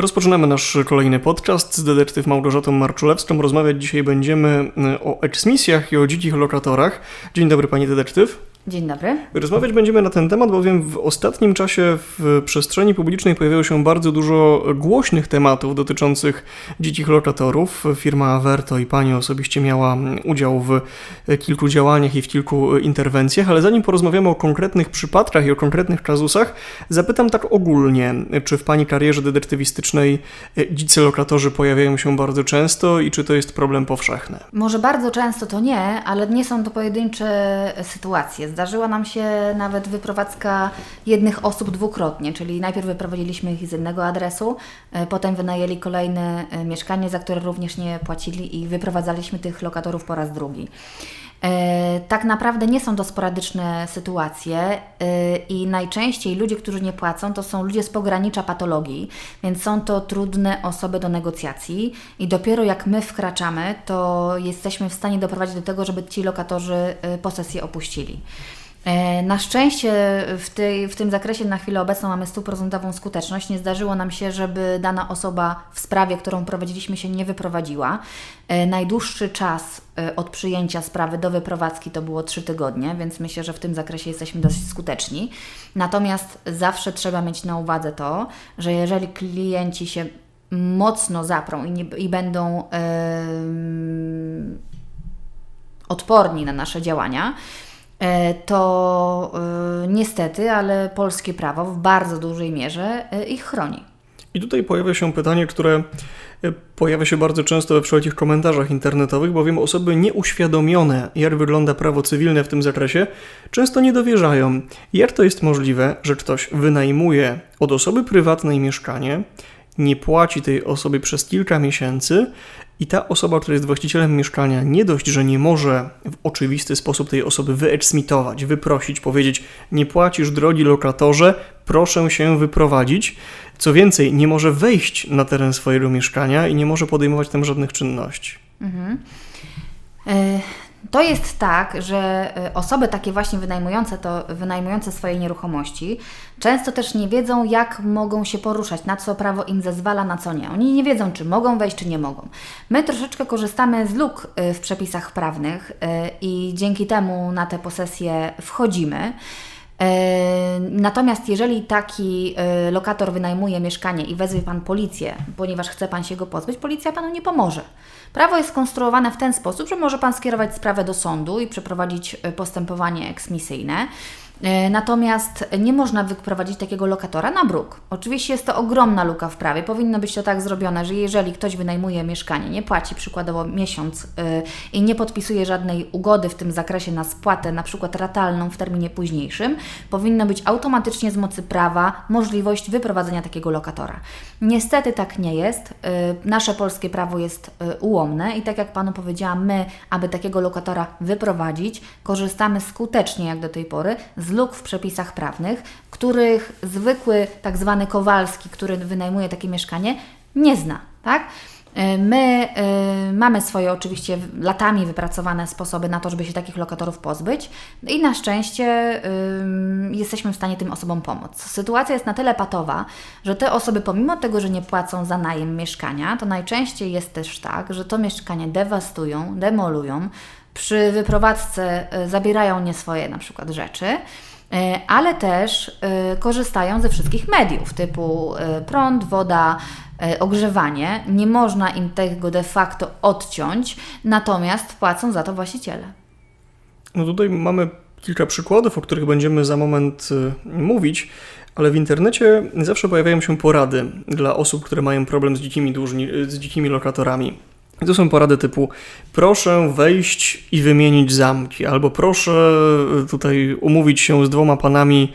Rozpoczynamy nasz kolejny podcast z detektyw Małgorzatą Marczulewską. Rozmawiać dzisiaj będziemy y, o eksmisjach i o dzikich lokatorach. Dzień dobry pani detektyw. Dzień dobry. Rozmawiać będziemy na ten temat, bowiem w ostatnim czasie w przestrzeni publicznej pojawiało się bardzo dużo głośnych tematów dotyczących dzikich lokatorów. Firma Averto i pani osobiście miała udział w kilku działaniach i w kilku interwencjach, ale zanim porozmawiamy o konkretnych przypadkach i o konkretnych kazusach, zapytam tak ogólnie, czy w pani karierze detektywistycznej dzicy lokatorzy pojawiają się bardzo często i czy to jest problem powszechny? Może bardzo często to nie, ale nie są to pojedyncze sytuacje. Zdarzyła nam się nawet wyprowadzka jednych osób dwukrotnie, czyli najpierw wyprowadziliśmy ich z jednego adresu, e, potem wynajęli kolejne e, mieszkanie, za które również nie płacili i wyprowadzaliśmy tych lokatorów po raz drugi. E, tak naprawdę nie są to sporadyczne sytuacje i najczęściej ludzie, którzy nie płacą, to są ludzie z pogranicza patologii, więc są to trudne osoby do negocjacji i dopiero jak my wkraczamy, to jesteśmy w stanie doprowadzić do tego, żeby ci lokatorzy posesję opuścili. E, na szczęście w, tej, w tym zakresie na chwilę obecną mamy stuprocentową skuteczność. Nie zdarzyło nam się, żeby dana osoba w sprawie, którą prowadziliśmy się nie wyprowadziła. E, najdłuższy czas e, od przyjęcia sprawy do wyprowadzki to było 3 tygodnie, więc myślę, że w tym zakresie jesteśmy dosyć skuteczni. Natomiast zawsze trzeba mieć na uwadze to, że jeżeli klienci się mocno zaprą i, nie, i będą yy, odporni na nasze działania, to e, niestety, ale polskie prawo w bardzo dużej mierze e, ich chroni. I tutaj pojawia się pytanie, które pojawia się bardzo często we wszelkich komentarzach internetowych, bowiem osoby nieuświadomione, jak wygląda prawo cywilne w tym zakresie, często nie dowierzają, jak to jest możliwe, że ktoś wynajmuje od osoby prywatnej mieszkanie, nie płaci tej osobie przez kilka miesięcy i ta osoba, która jest właścicielem mieszkania, nie dość, że nie może w oczywisty sposób tej osoby wyeksmitować, wyprosić, powiedzieć: Nie płacisz, drogi lokatorze, proszę się wyprowadzić. Co więcej, nie może wejść na teren swojego mieszkania i nie może podejmować tam żadnych czynności. Mhm. E, to jest tak, że y, osoby takie właśnie wynajmujące, to, wynajmujące swoje nieruchomości często też nie wiedzą, jak mogą się poruszać, na co prawo im zezwala, na co nie. Oni nie wiedzą, czy mogą wejść, czy nie mogą. My troszeczkę korzystamy z luk y, w przepisach prawnych y, i dzięki temu na te posesje wchodzimy. Natomiast jeżeli taki lokator wynajmuje mieszkanie i wezwie Pan policję, ponieważ chce Pan się go pozbyć, policja Panu nie pomoże. Prawo jest skonstruowane w ten sposób, że może Pan skierować sprawę do sądu i przeprowadzić postępowanie eksmisyjne. E, natomiast nie można wyprowadzić takiego lokatora na bruk. Oczywiście jest to ogromna luka w prawie. Powinno być to tak zrobione, że jeżeli ktoś wynajmuje mieszkanie, nie płaci przykładowo miesiąc yy, i nie podpisuje żadnej ugody w tym zakresie na spłatę, na przykład ratalną w terminie późniejszym, powinno być automatycznie z mocy prawa możliwość wyprowadzenia takiego lokatora. Niestety tak nie jest. Yy, nasze polskie prawo jest ułomne i tak jak Panu powiedziałam, my, aby takiego lokatora wyprowadzić, korzystamy skutecznie jak do tej pory z luk w przepisach prawnych, których zwykły tak zwany Kowalski, który wynajmuje takie mieszkanie, nie zna, tak? E, my y, mamy swoje oczywiście latami wypracowane sposoby na to, żeby się takich lokatorów pozbyć i na szczęście y, jesteśmy w stanie tym osobom pomóc. Sytuacja jest na tyle patowa, że te osoby pomimo tego, że nie płacą za najem mieszkania, to najczęściej jest też tak, że to mieszkanie dewastują, demolują, przy wyprowadzce zabierają nie swoje na przykład rzeczy, E, ale też e, korzystają ze wszystkich mediów typu prąd, woda, ogrzewanie. Nie można im tego de facto odciąć, natomiast płacą za to właściciele. No tutaj mamy kilka przykładów, o których będziemy za moment mówić, ale w internecie zawsze pojawiają się porady dla osób, które mają problem z dzikimi, dłużni, z dzikimi lokatorami. To są porady typu proszę wejść i wymienić zamki, albo proszę e, tutaj umówić się z dwoma panami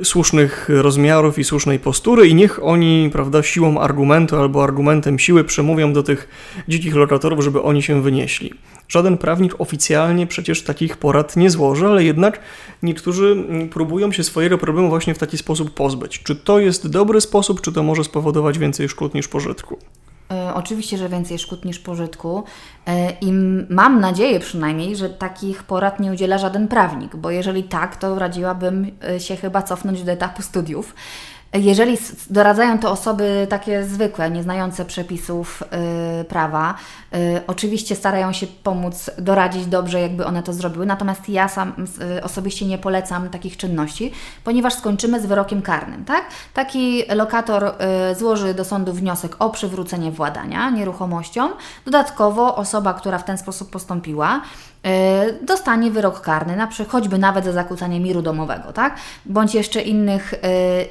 y, słusznych rozmiarów i słusznej postury i niech oni, prawda, siłą argumentu albo argumentem siły przemówią do tych dzikich lokatorów, żeby oni się wynieśli. Żaden prawnik oficjalnie przecież takich porad nie złoży, ale jednak niektórzy mm, próbują się swojego problemu właśnie w taki sposób pozbyć. Czy to jest dobry sposób, czy to może spowodować więcej szkód niż pożytku? E, oczywiście, że więcej szkód niż pożytku e, i mam nadzieję przynajmniej, że takich porad nie udziela żaden prawnik, bo jeżeli tak, to radziłabym e, się chyba cofnąć do etapu studiów. Jeżeli doradzają to osoby takie zwykłe, nieznające przepisów y, prawa, y, oczywiście starają się pomóc, doradzić dobrze, jakby one to zrobiły. Natomiast ja sam y, osobiście nie polecam takich czynności, ponieważ skończymy z wyrokiem karnym. Tak? Taki lokator złoży do sądu wniosek o przywrócenie władania nieruchomością. Dodatkowo osoba, która w ten sposób postąpiła, dostanie wyrok karny, na przykład choćby nawet za zakłócanie miru domowego, tak? Bądź jeszcze innych, y,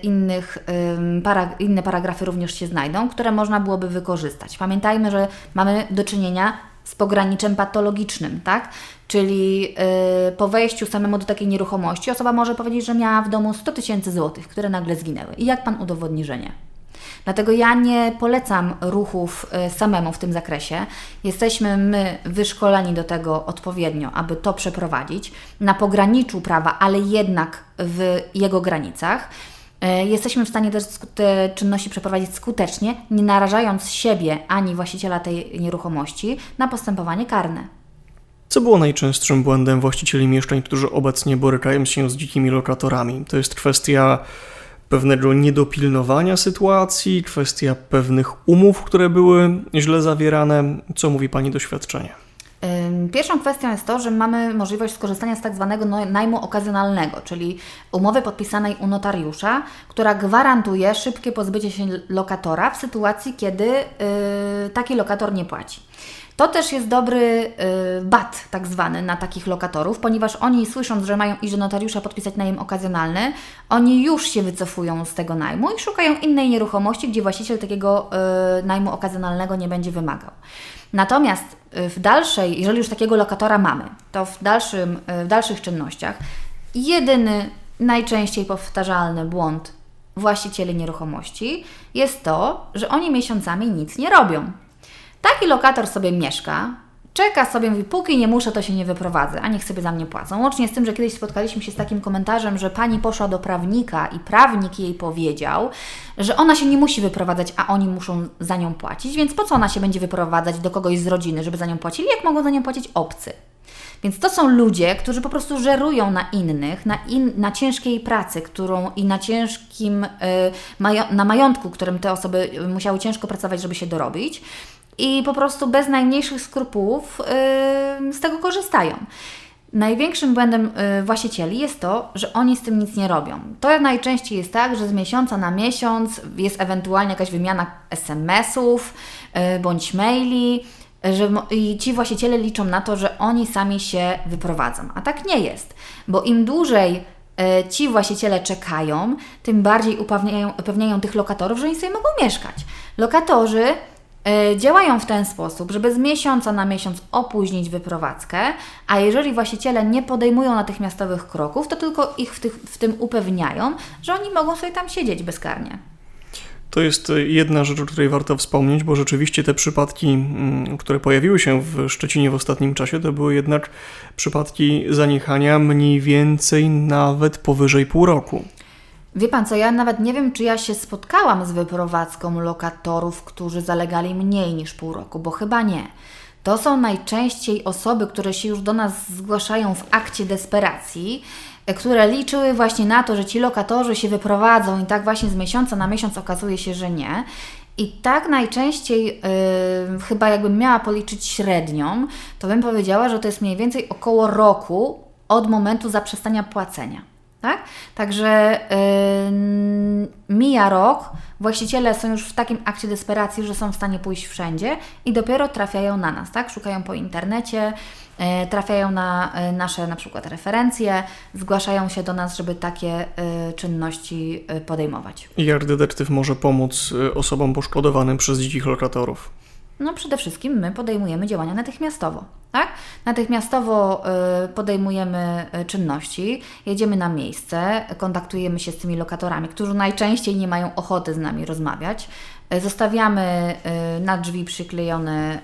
innych para, inne paragrafy również się znajdą, które można byłoby wykorzystać. Pamiętajmy, że mamy do czynienia z pograniczem patologicznym, tak? Czyli y, po wejściu samemu do takiej nieruchomości osoba może powiedzieć, że miała w domu 100 tysięcy złotych, które nagle zginęły. I jak Pan udowodni, że nie? Dlatego ja nie polecam ruchów y, samemu w tym zakresie. Jesteśmy my wyszkoleni do tego odpowiednio, aby to przeprowadzić na pograniczu prawa, ale jednak w jego granicach. Y, Jesteśmy w stanie też te czynności przeprowadzić skutecznie, nie narażając siebie ani właściciela tej nieruchomości na postępowanie karne. Co było najczęstszym błędem właścicieli mieszkań, którzy obecnie borykają się z dzikimi lokatorami? To jest kwestia pewnego niedopilnowania sytuacji, kwestia pewnych umów, które były źle zawierane. Co mówi Pani doświadczenie? Pierwszą kwestią jest to, że mamy możliwość skorzystania z tak zwanego no- najmu okazjonalnego, czyli umowy podpisanej u notariusza, która gwarantuje szybkie pozbycie się lokatora w sytuacji, kiedy y, taki lokator nie płaci. To też jest dobry y, bat, tak zwany, na takich lokatorów, ponieważ oni słysząc, że mają iść do notariusza podpisać najem okazjonalny, oni już się wycofują z tego najmu i szukają innej nieruchomości, gdzie właściciel takiego y, najmu okazjonalnego nie będzie wymagał. Natomiast y, w dalszej, jeżeli już takiego lokatora mamy, to w, dalszym, w dalszych czynnościach jedyny, najczęściej powtarzalny błąd właścicieli nieruchomości jest to, że oni miesiącami nic nie robią. Taki lokator sobie mieszka, czeka sobie, mówi, póki nie muszę, to się nie wyprowadzę, a niech sobie za mnie płacą. Łącznie z tym, że kiedyś spotkaliśmy się z takim komentarzem, że pani poszła do prawnika i prawnik jej powiedział, że ona się nie musi wyprowadzać, a oni muszą za nią płacić, więc po co ona się będzie wyprowadzać do kogoś z rodziny, żeby za nią płacili, jak mogą za nią płacić obcy? Więc to są ludzie, którzy po prostu żerują na innych, na, in, na ciężkiej pracy, którą i na ciężkim, y, majo, na majątku, którym te osoby y, musiały ciężko pracować, żeby się dorobić. I po prostu bez najmniejszych skrupułów y, z tego korzystają. Największym błędem y, właścicieli jest to, że oni z tym nic nie robią. To najczęściej jest tak, że z miesiąca na miesiąc jest ewentualnie jakaś wymiana SMS-ów y, bądź maili, że i ci właściciele liczą na to, że oni sami się wyprowadzą. A tak nie jest, bo im dłużej e, ci właściciele czekają, tym bardziej upewniają, upewniają tych lokatorów, że oni sobie mogą mieszkać. Lokatorzy działają w ten sposób, żeby z miesiąca na miesiąc opóźnić wyprowadzkę, a jeżeli właściciele nie podejmują natychmiastowych kroków, to tylko ich w, tych, w tym upewniają, że oni mogą sobie tam siedzieć bezkarnie. To jest y, jedna rzecz, o której warto wspomnieć, bo rzeczywiście te przypadki, mm, które pojawiły się w Szczecinie w ostatnim czasie, to były jednak przypadki zaniechania mniej więcej nawet powyżej pół roku. Wie pan co, ja nawet nie wiem, czy ja się spotkałam z wyprowadzką lokatorów, którzy zalegali mniej niż pół roku, bo chyba nie. To są najczęściej osoby, które się już do nas zgłaszają w akcie desperacji, e, które liczyły właśnie na to, że ci lokatorzy się wyprowadzą i tak właśnie z miesiąca na miesiąc okazuje się, że nie. I tak najczęściej yy, chyba jakbym miała policzyć średnią, to bym powiedziała, że to jest mniej więcej około roku od momentu zaprzestania płacenia. Tak? Także yy, mija rok, właściciele są już w takim akcie desperacji, że są w stanie pójść wszędzie i dopiero trafiają na nas, tak? Szukają po internecie, yy, trafiają na yy, nasze na przykład referencje, zgłaszają się do nas, żeby takie yy, czynności podejmować. I Jak detektyw może pomóc osobom poszkodowanym przez dzikich lokatorów? No przede wszystkim my podejmujemy działania natychmiastowo, tak? Natychmiastowo y, podejmujemy y, czynności, jedziemy na miejsce, kontaktujemy się z tymi lokatorami, którzy najczęściej nie mają ochoty z nami rozmawiać. Y, Zostawiamy y, na drzwi przyklejone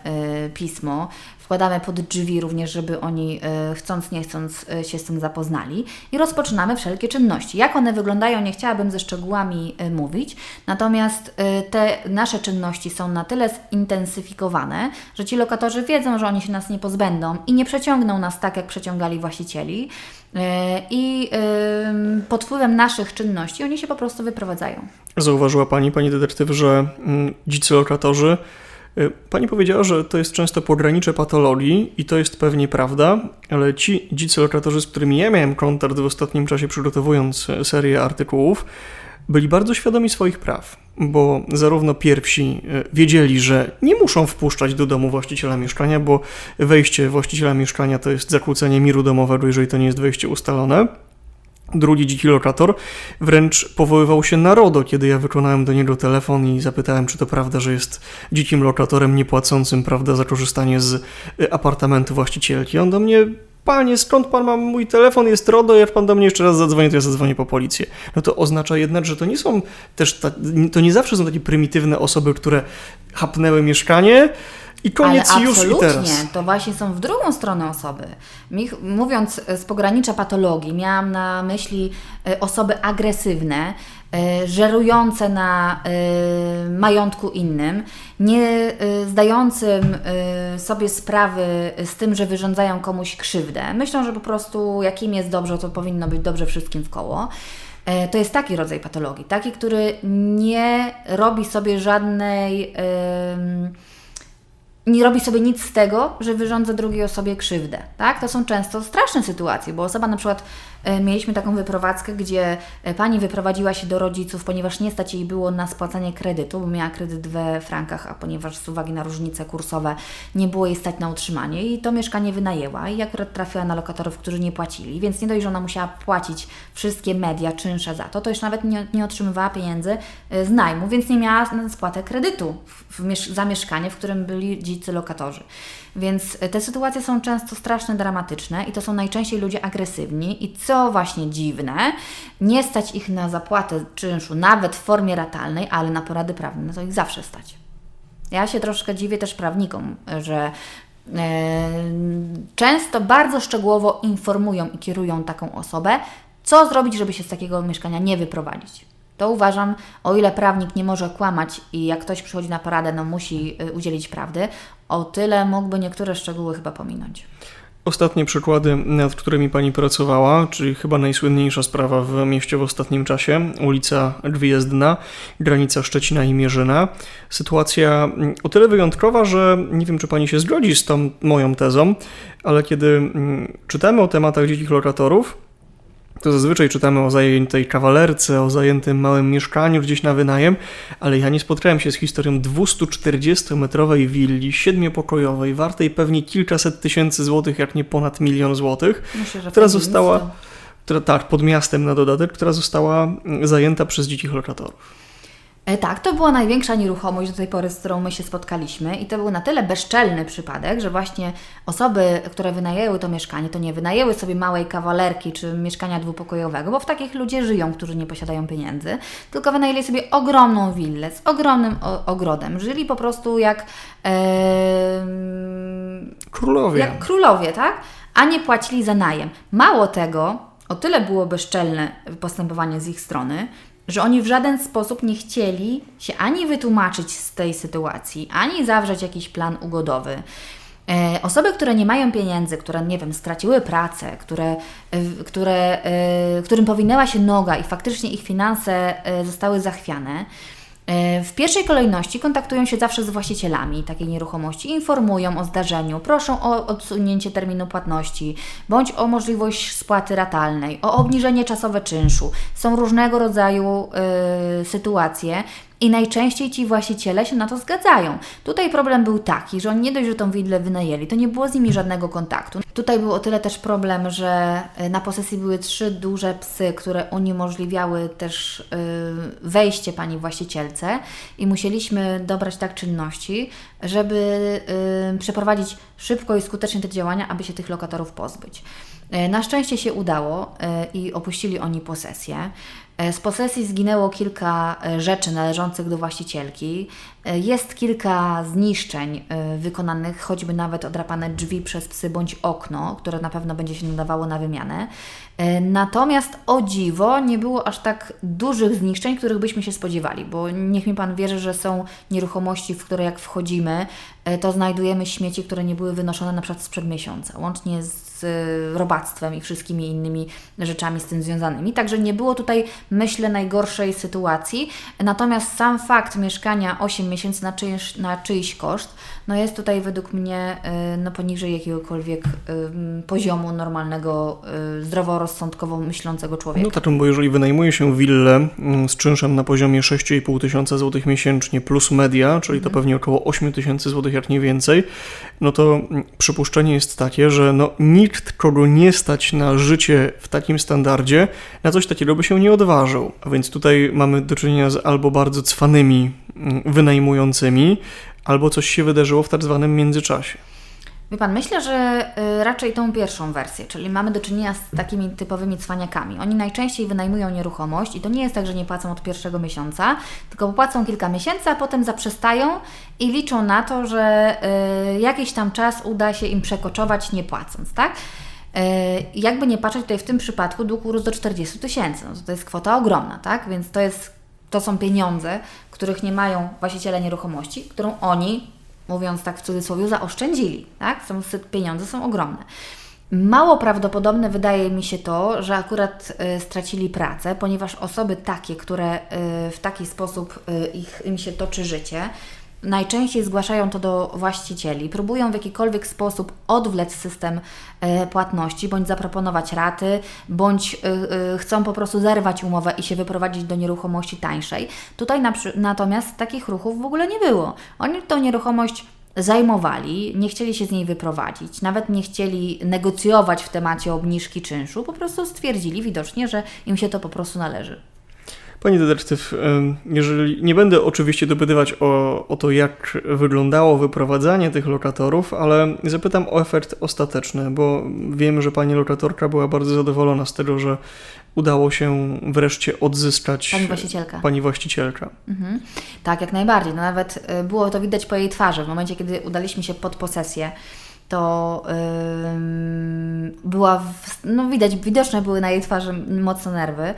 y, pismo, wkładamy pod drzwi również, żeby oni chcąc nie chcąc się z tym zapoznali i rozpoczynamy wszelkie czynności. Jak one wyglądają, nie chciałabym ze szczegółami mówić, natomiast te nasze czynności są na tyle zintensyfikowane, że ci lokatorzy wiedzą, że oni się nas nie pozbędą i nie przeciągną nas tak, jak przeciągali właścicieli. Y, I pod wpływem naszych czynności oni się po prostu wyprowadzają. zauważyła pani, pani detektyw, że mm, dzicy lokatorzy. y, Pani powiedziała, że to jest często pogranicze patologii i to jest pewnie prawda, ale ci dzicy lokatorzy, z którymi ja miałem kontakt w ostatnim czasie przygotowując e, serię artykułów, byli bardzo świadomi swoich praw, bo zarówno pierwsi e, wiedzieli, że nie muszą wpuszczać do domu właściciela mieszkania, bo wejście właściciela mieszkania to jest zakłócenie miru domowego, jeżeli to nie jest wejście ustalone. Drugi dziki lokator wręcz powoływał się na RODO, kiedy ja wykonałem do niego telefon i zapytałem, czy to prawda, że jest dzikim lokatorem niepłacącym, prawda, za korzystanie z y, apartamentu właścicielki. On do mnie, panie, skąd pan ma mój telefon, jest RODO, jak pan do mnie jeszcze raz zadzwoni, to ja zadzwonię po policję. No to oznacza jednak, że to nie są też, ta, to nie zawsze są takie prymitywne osoby, które chapnęły mieszkanie i koniec Ale już i absolutnie, teraz. to właśnie są w drugą stronę osoby. Mówiąc e, z pogranicza patologii, miałam na myśli e, osoby agresywne, e, żerujące na majątku innym, nie zdającym sobie sprawy z tym, że wyrządzają komuś krzywdę. Myślą, że po prostu jak im jest dobrze, to powinno być dobrze wszystkim w koło. To jest taki rodzaj patologii, taki, który nie robi sobie żadnej. em, nie robi sobie nic z tego, że wyrządza drugiej osobie krzywdę. Tak? To są często straszne sytuacje, bo osoba na przykład, e, mieliśmy taką wyprowadzkę, gdzie e, pani wyprowadziła się do rodziców, ponieważ nie stać jej było na spłacanie kredytu, bo miała kredyt we frankach, a ponieważ z uwagi na różnice kursowe nie było jej stać na utrzymanie i to mieszkanie wynajęła i akurat trafiła na lokatorów, którzy nie płacili, więc nie dość, że ona musiała płacić wszystkie media, czynsze za to, to już nawet nie, nie otrzymywała pieniędzy e, z najmu, więc nie miała na spłatę kredytu w, w za mieszkanie, w którym byli dzicy lokatorzy. Więc e, te sytuacje są często straszne, dramatyczne i to są najczęściej ludzie agresywni i co właśnie dziwne, nie stać ich na zapłatę czynszu, nawet w formie ratalnej, ale na porady prawne, no to ich zawsze stać. Ja się troszkę dziwię też prawnikom, że e, często bardzo szczegółowo informują i kierują taką osobę, co zrobić, żeby się z takiego mieszkania nie wyprowadzić. To uważam, o ile prawnik nie może kłamać i jak ktoś przychodzi na poradę, no musi y, udzielić prawdy, o tyle mógłby niektóre szczegóły chyba pominąć. Ostatnie przykłady, nad którymi pani pracowała, czyli chyba najsłynniejsza sprawa w mieście w ostatnim czasie, ulica Gwiezdna, granica Szczecina i Mierzyna. Sytuacja mm, o tyle wyjątkowa, że nie wiem, czy pani się zgodzi z tą moją tezą, ale kiedy mm, czytamy o tematach dzikich lokatorów, to zazwyczaj czytamy o zajętej kawalerce, o zajętym małym mieszkaniu gdzieś na wynajem, ale ja nie spotkałem się z historią 240-metrowej willi, siedmiopokojowej, wartej pewnie kilkaset tysięcy złotych, jak nie ponad milion złotych, Myślę, która została, która, tak, pod miastem na dodatek, która została mm, zajęta przez dzikich lokatorów. E, Tak, to była największa nieruchomość do tej pory, z którą my się spotkaliśmy i to był na tyle bezczelny przypadek, że właśnie osoby, które wynajęły to mieszkanie, to nie wynajęły sobie małej kawalerki czy mieszkania dwupokojowego, bo w takich ludzie żyją, którzy nie posiadają pieniędzy, tylko wynajęli sobie ogromną willę z ogromnym ogrodem. Żyli po prostu jak, Królowie. jak królowie, tak? A nie płacili za najem. Mało tego, o tyle było bezczelne postępowanie z ich strony, że oni w żaden sposób nie chcieli się ani wytłumaczyć z tej sytuacji, ani zawrzeć jakiś plan ugodowy. E, Osoby, które nie mają pieniędzy, które, nie wiem, straciły pracę, które, e, które, e, którym powinęła się noga i faktycznie ich finanse zostały zachwiane, W pierwszej kolejności kontaktują się zawsze z właścicielami takiej nieruchomości, informują o zdarzeniu, proszą o odsunięcie terminu płatności bądź o możliwość spłaty ratalnej, o obniżenie czasowe czynszu. Są różnego rodzaju e, sytuacje. I najczęściej ci właściciele się na to zgadzają. Tutaj problem był taki, że oni nie dość, że tą willę wynajęli, to nie było z nimi żadnego kontaktu. Tutaj był o tyle też problem, że y, na posesji były trzy duże psy, które uniemożliwiały też y, wejście pani właścicielce i musieliśmy dobrać tak czynności, żeby y, przeprowadzić szybko i skutecznie te działania, aby się tych lokatorów pozbyć. Na szczęście się udało i opuścili oni posesję. E, Z posesji zginęło kilka e, rzeczy należących do właścicielki. E, Jest kilka zniszczeń e, wykonanych, choćby nawet odrapane drzwi przez psy bądź okno, które na pewno będzie się nadawało na wymianę. E, Natomiast o dziwo nie było aż tak dużych zniszczeń, których byśmy się spodziewali, bo niech mi Pan wierzy, że są nieruchomości, w które jak wchodzimy, to znajdujemy śmieci, które nie były wynoszone na przykład sprzed miesiąca, łącznie z robactwem i wszystkimi innymi rzeczami z tym związanymi. Także nie było tutaj, myślę, najgorszej sytuacji. Natomiast sam fakt mieszkania 8 miesięcy na czyjś, na czyjś koszt, no jest tutaj według mnie y, no, poniżej jakiegokolwiek y, poziomu normalnego, y, zdroworozsądkowo myślącego człowieka. No tak, bo jeżeli wynajmuje się willę mm, z czynszem na poziomie 6,5 tysiąca złotych miesięcznie plus media, czyli to pewnie około 8 tysięcy złotych, jak nie więcej, no to mm, przypuszczenie jest takie, że no nikt, kogo nie stać na życie w takim standardzie, na coś takiego by się nie odważył. A więc tutaj mamy do czynienia z albo bardzo cwanymi mm, wynajmującymi, albo coś się wydarzyło w tak zwanym międzyczasie. Wie Pan, myślę, że y, raczej tą pierwszą wersję, czyli mamy do czynienia z takimi typowymi cwaniakami. Oni najczęściej wynajmują nieruchomość i to nie jest tak, że nie płacą od pierwszego miesiąca, tylko płacą kilka miesięcy, a potem zaprzestają i liczą na to, że y, jakiś tam czas uda się im przekoczować nie płacąc, tak? Y, jakby nie patrzeć, tutaj w tym przypadku dług urósł do 40 tysięcy. No to, to jest kwota ogromna, tak? Więc to, jest, to są pieniądze, których nie mają właściciele nieruchomości, którą oni mówiąc tak w cudzysłowie, zaoszczędzili. Tak? Są, pieniądze są ogromne. Mało prawdopodobne wydaje mi się to, że akurat y, stracili pracę, ponieważ osoby takie, które y, w taki sposób y, ich, im się toczy życie, najczęściej zgłaszają to do właścicieli, próbują w jakikolwiek sposób odwlec system e, płatności, bądź zaproponować raty, bądź e, e, chcą po prostu zerwać umowę i się wyprowadzić do nieruchomości tańszej. Tutaj natomiast takich ruchów w ogóle nie było. Oni tą nieruchomość zajmowali, nie chcieli się z niej wyprowadzić, nawet nie chcieli negocjować w temacie obniżki czynszu, po prostu stwierdzili widocznie, że im się to po prostu należy. Pani detektyw, jeżeli nie będę oczywiście dopytywać o, o to, jak wyglądało wyprowadzanie tych lokatorów, ale zapytam o efekt ostateczny, bo wiem, że pani lokatorka była bardzo zadowolona z tego, że udało się wreszcie odzyskać Pani właścicielka. pani właścicielka. Mhm. Tak, jak najbardziej. No nawet y, było to widać po jej twarzy. W momencie, kiedy udaliśmy się pod posesję, to ym, była, w, no widać, widoczne były na jej twarzy mocno nerwy.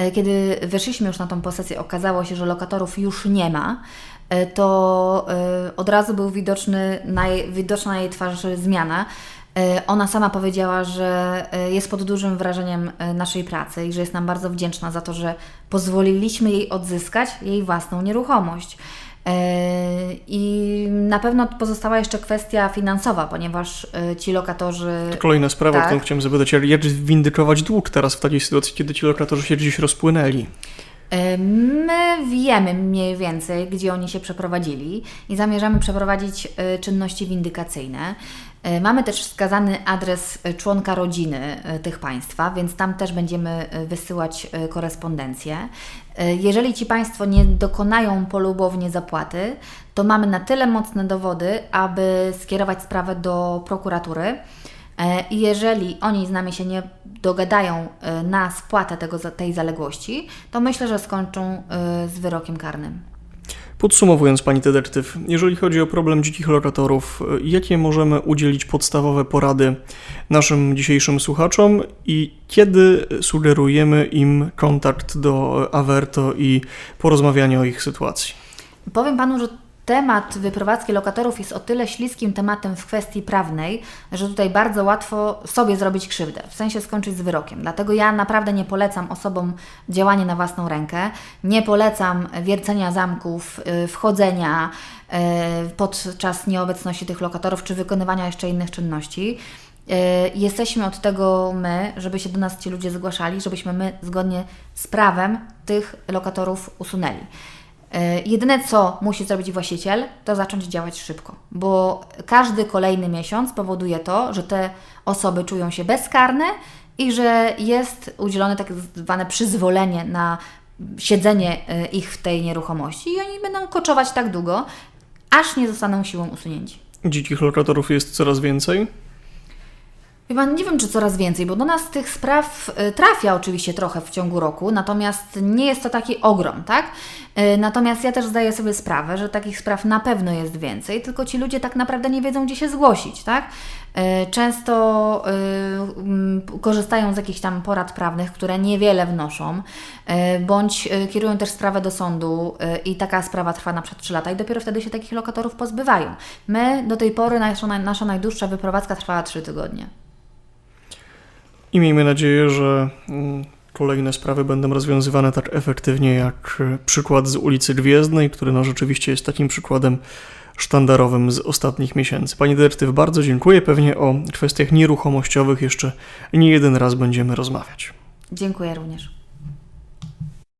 Y, Kiedy weszliśmy już na tą posesję, okazało się, że lokatorów już nie ma. y, To y, od razu był widoczny widoczna na jej twarzy zmiana. Ona sama powiedziała, że jest pod dużym wrażeniem naszej pracy i że jest nam bardzo wdzięczna za to, że pozwoliliśmy jej odzyskać jej własną nieruchomość. Y, I na pewno pozostała jeszcze kwestia finansowa, ponieważ y, ci lokatorzy. Kolejna sprawa, Tak. którą chciałem zapytać, jak- windykować dług teraz w takiej sytuacji, kiedy ci lokatorzy się gdzieś rozpłynęli? Y, My wiemy mniej więcej, gdzie oni się przeprowadzili i zamierzamy przeprowadzić czynności windykacyjne. Y, Mamy też wskazany adres członka rodziny y, tych państwa, więc tam też będziemy y, wysyłać korespondencję. Jeżeli ci państwo nie dokonają polubownie zapłaty, to mamy na tyle mocne dowody, aby skierować sprawę do prokuratury. E, I jeżeli oni z nami się nie dogadają e, na spłatę tego, tej zaległości, to myślę, że skończą e, z wyrokiem karnym. Podsumowując, pani detektyw, jeżeli chodzi o problem dzikich lokatorów, y, jakie możemy udzielić podstawowe porady naszym dzisiejszym słuchaczom i kiedy sugerujemy im kontakt do Averto i porozmawianie o ich sytuacji? Powiem Panu, że temat wyprowadzki lokatorów jest o tyle śliskim tematem w kwestii prawnej, że tutaj bardzo łatwo sobie zrobić krzywdę, w sensie skończyć z wyrokiem. Dlatego ja naprawdę nie polecam osobom działania na własną rękę, nie polecam wiercenia zamków, y, wchodzenia y, podczas nieobecności tych lokatorów, czy wykonywania jeszcze innych czynności. Y, Jesteśmy od tego my, żeby się do nas ci ludzie zgłaszali, żebyśmy my zgodnie z prawem tych lokatorów usunęli. Y, Jedyne, co musi zrobić właściciel, to zacząć działać szybko, bo każdy kolejny miesiąc powoduje to, że te osoby czują się bezkarne i że jest udzielone tak zwane przyzwolenie na siedzenie y, ich w tej nieruchomości i oni będą koczować tak długo, aż nie zostaną siłą usunięci. Dzikich lokatorów jest coraz więcej. Pan, nie wiem, czy coraz więcej, bo do nas tych spraw y, trafia oczywiście trochę w ciągu roku, natomiast nie jest to taki ogrom, tak? Y, Natomiast ja też zdaję sobie sprawę, że takich spraw na pewno jest więcej, tylko ci ludzie tak naprawdę nie wiedzą, gdzie się zgłosić, tak? Y, Często korzystają z jakichś tam porad prawnych, które niewiele wnoszą, bądź kierują też sprawę do sądu i taka sprawa trwa na przykład 3 lata i dopiero wtedy się takich lokatorów pozbywają. My do tej pory, nasza, nasza najdłuższa wyprowadzka trwała 3 tygodnie. I miejmy nadzieję, że mm, kolejne sprawy będą rozwiązywane tak efektywnie jak e, przykład z ulicy Gwiezdnej, który no rzeczywiście jest takim przykładem sztandarowym z ostatnich miesięcy. Pani detektyw, bardzo dziękuję. Pewnie o kwestiach nieruchomościowych jeszcze nie jeden raz będziemy rozmawiać. Dziękuję również.